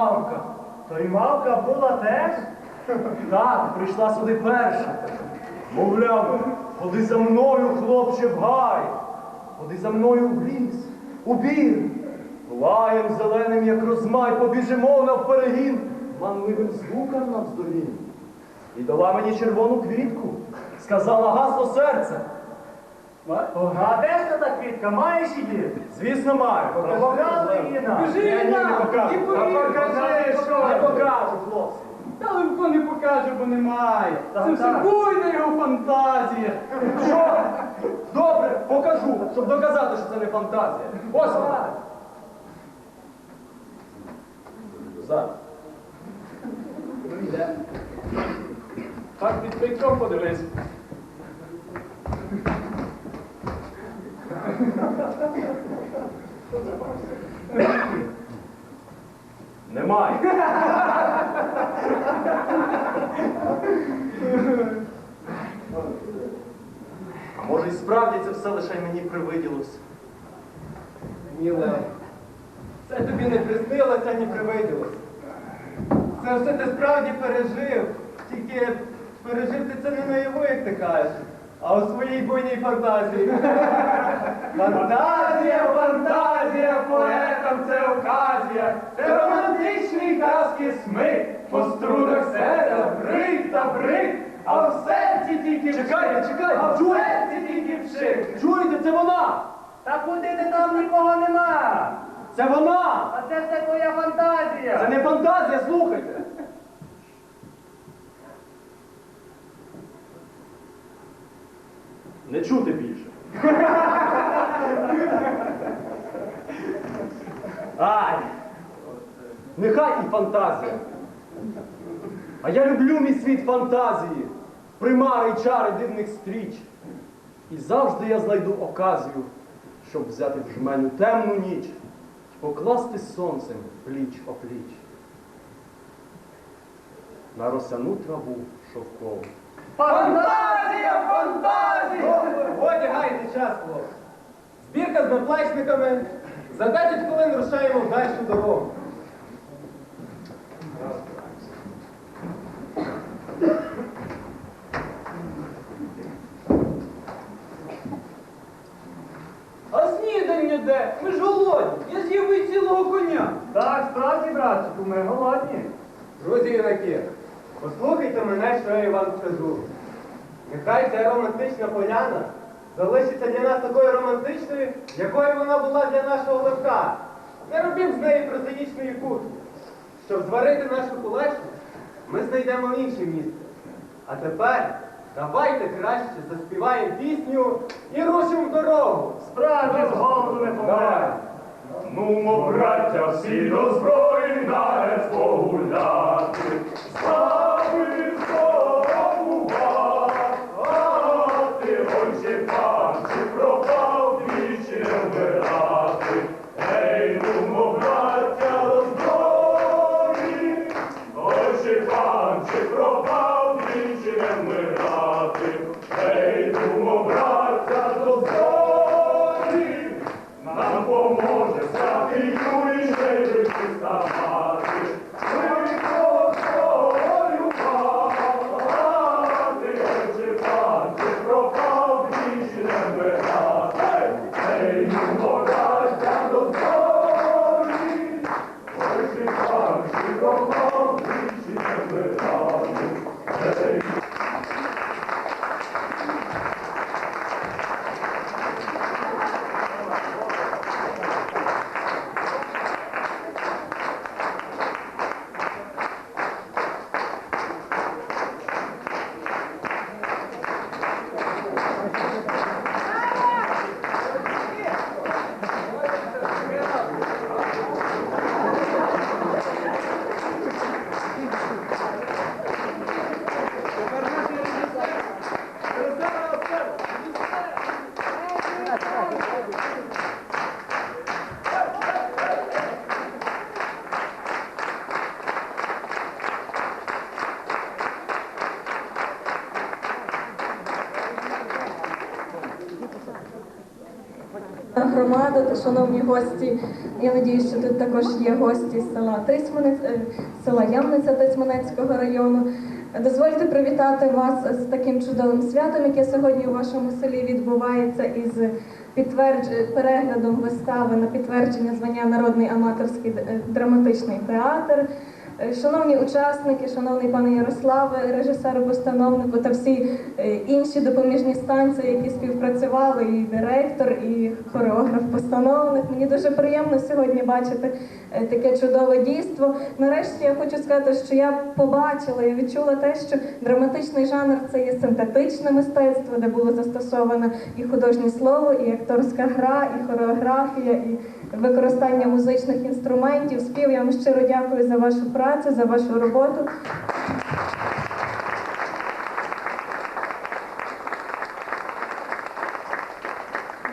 Мавка. То й мавка була теж? Так, прийшла сюди перша. Мовляв, ходи за мною, хлопче, в гай. Ходи за мною в ліс, у бір. Лаєм зеленим, як розмай, побіжимо навперегін, манливим звукам навздогін. І дала мені червону квітку, сказала гасло серце. А де ж та квітка? Маєш її? Звісно, маю. Показали її нам. Біжи, Іван, покажу. і покажи, що не покажу, хлопці. Та Левко не покаже, бо немає. Це все буйна його фантазія. Що? Добре, покажу, щоб доказати, що це не фантазія. Ось вона. Зараз. Так під пейком подивись. Немає. А може і справді це все лише мені привиділося. Ні, Лев, це тобі не приснилося, ні привиділося. Це все ти справді пережив. Тільки пережив ти це не наяву, як ти кажеш, а у своїй буйній фантазії. Фантазія, фантазія, поетам це оказія, це романтичний казки смик, по струнах серця брик та брик, а в серці тільки вшик. Чекайте, чекайте, а в серці тільки. Чуєте, це вона! Та куди ти там нікого нема? Це вона! А це все твоя фантазія. Це не фантазія, слухайте! Не чути більше. Ай! Нехай і фантазія. А я люблю мій світ фантазії, примари й чари дивних стріч. І завжди я знайду оказію, щоб взяти в жменю темну ніч і покласти сонцем пліч опліч. На росяну траву шовкову. Фантазія, фантазія! Годі гайте час, хлопці. Збірка з наплечниками. За 10 хвилин рушаємо в дальшу дорогу. А снідання де? Ми ж голодні. Я з'їв і цілого коня. Так, справді, братчику, ми голодні. Друзі юнаки, послухайте мене, що я вам скажу. Нехай ця романтична поляна залишиться для нас такою романтичною, якою вона була для нашого левка. Не робіть з неї прозаїчної кухні. Щоб зварити нашу кулечку, ми знайдемо інше місце. А тепер давайте краще заспіваємо пісню і рушимо в дорогу. Справді з голоду не помре. Нумо, браття, всі до зброї нарець погуляти, слави Громада та шановні гості, Я надію, що тут також є гості з села Тисманець, е, села Ямниця Тисманецького району. Дозвольте привітати вас з таким чудовим святом, яке сьогодні у вашому селі відбувається, із підтвердж... переглядом вистави на підтвердження звання Народний аматорський е, драматичний театр. Е, Шановні учасники, шановний пане Ярославе, режисеру постановнику та всі е, інші допоміжні станції, які співпрацювали, і директор, і хореограф-постановник. Мені дуже приємно сьогодні бачити е, таке чудове дійство. Нарешті я хочу сказати, що я побачила і відчула те, що драматичний жанр це є синтетичне мистецтво, де було застосовано і художнє слово, і акторська гра, і хореографія, і використання музичних інструментів. Спів я вам щиро дякую за вашу працю, за вашу роботу.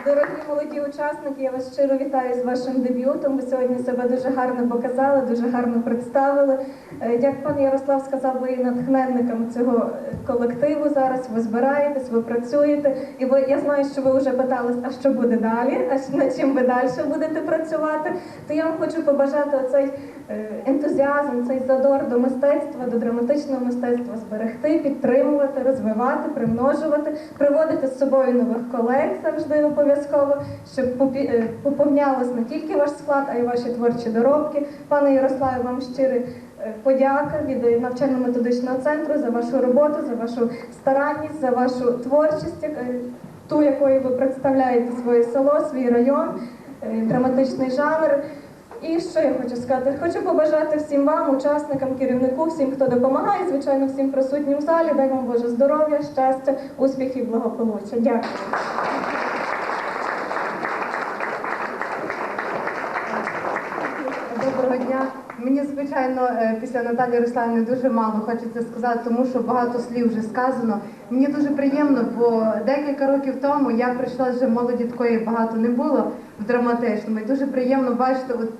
Дорогі молоді учасники, я вас щиро вітаю з вашим дебютом. Ви сьогодні себе дуже гарно показали, дуже гарно представили. Е, Як пан Ярослав сказав, ви є натхненниками цього колективу зараз. Ви збираєтесь, ви працюєте, і ви я знаю, що ви вже питались, а що буде далі, а над чим ви далі будете працювати. То я вам хочу побажати оцей е, ентузіазм, цей задор до мистецтва, до драматичного мистецтва зберегти, підтримувати, розвивати, примножувати, приводити з собою нових колег завжди обов'язково, щоб попі- е, поповнялось не тільки ваш склад, а й ваші творчі доробки. Пане Ярославе, вам щирі е, подяка від навчально-методичного центру за вашу роботу, за вашу старанність, за вашу творчість, е, ту, якою ви представляєте своє село, свій район, драматичний жанр. І що я хочу сказати? Хочу побажати всім вам, учасникам, керівнику, всім, хто допомагає, звичайно, всім присутнім в залі. Дай вам Боже здоров'я, щастя, успіхів, благополуччя. Дякую. Звичайно, е, після Наталі Руславівни дуже мало хочеться сказати, тому що багато слів вже сказано. Мені дуже приємно, бо декілька років тому я прийшла вже молоді такої багато не було в драматичному. І дуже приємно бачити от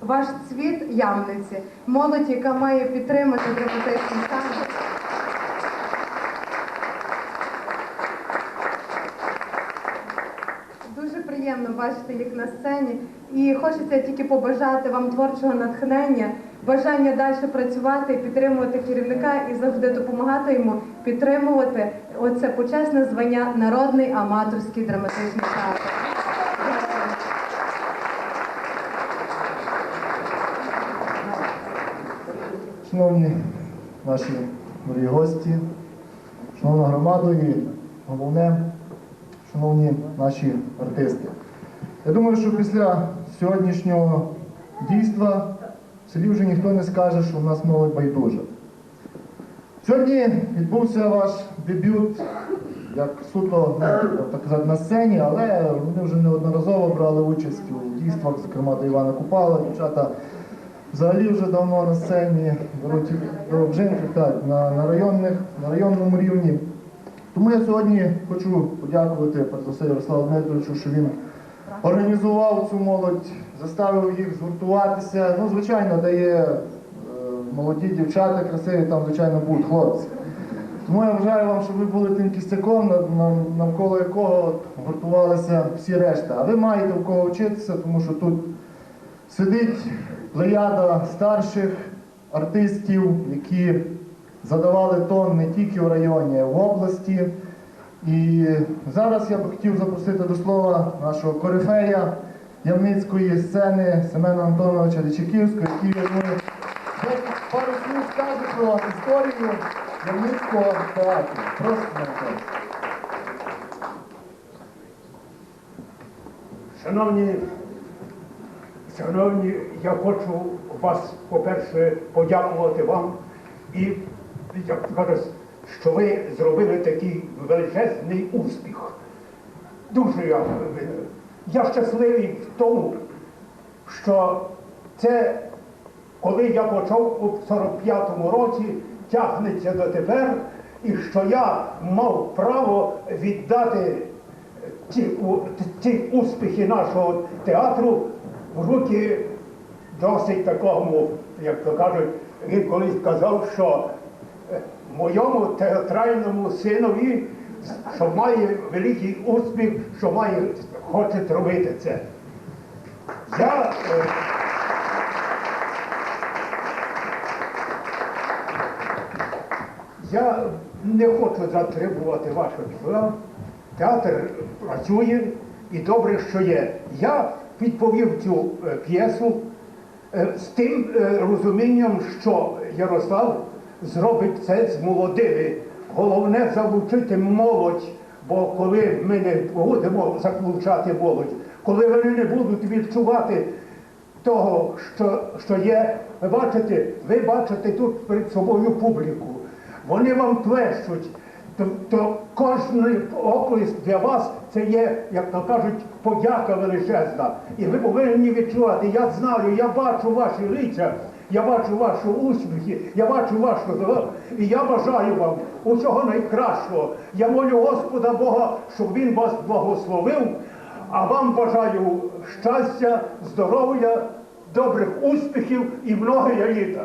ваш цвіт ямниці, молодь, яка має підтримати драматичний. Дуже приємно бачити їх на сцені. І хочеться тільки побажати вам творчого натхнення, бажання далі працювати, підтримувати керівника і завжди допомагати йому підтримувати оце почесне звання Народний аматорський драматичний театр. Шановні наші дорогі гості, шановна громада і головне, шановні наші артисти. Я думаю, що після сьогоднішнього дійства в селі вже ніхто не скаже, що в нас молодь байдужа. Сьогодні відбувся ваш дебют, як суто, ну, так казати, на сцені, але вони вже неодноразово брали участь у дійствах, зокрема до Івана Купала. Дівчата взагалі вже давно на сцені, беруть вже так, на, на, на районному рівні. Тому я сьогодні хочу подякувати перш за все Ярославу Дмитровичу, що він організував цю молодь, заставив їх згуртуватися. Ну, звичайно, де є е, молоді дівчата, красиві, там, звичайно, будуть хлопці. Тому я вважаю вам, щоб ви були тим кістяком, нав- нав- навколо якого гуртувалися всі решта. А ви маєте у кого вчитися, тому що тут сидить плеяда старших артистів, які задавали тон не тільки в районі, а й в області. І зараз я б хотів запросити до слова нашого корифея явницької сцени Семена Антоновича Дичаківського, який я думаю, пару слів скаже про історію явницького театру. Прошу, Антонович. Шановні, шановні, я хочу вас, по-перше, подякувати вам і, як кажуть, що ви зробили такий величезний успіх. Дуже я, я щасливий в тому, що це, коли я почав у 45-му році, тягнеться до тепер, і що я мав право віддати ті, ті успіхи нашого театру в руки досить такому, як то кажуть, він колись казав, що моєму театральному синові, що має великий успіх, що має, хоче робити це. Я е, Я не хочу затребувати ваших слав. Театр працює і добре, що є. Я відповів цю е, п'єсу е, з тим е, розумінням, що Ярослав зробить це з молодими. Головне залучити молодь, бо коли ми не будемо залучати молодь, коли вони не будуть відчувати того, що, що є, ви бачите, ви бачите тут перед собою публіку. Вони вам плещуть. То, то кожен оплеск для вас це є, як то кажуть, подяка величезна. І ви повинні відчувати, я знаю, я бачу ваші лиця, я бачу ваші усміхи, я бачу вашу здоров'я, і я бажаю вам усього найкращого. Я молю Господа Бога, щоб Він вас благословив, а вам бажаю щастя, здоров'я, добрих успіхів і многих літа.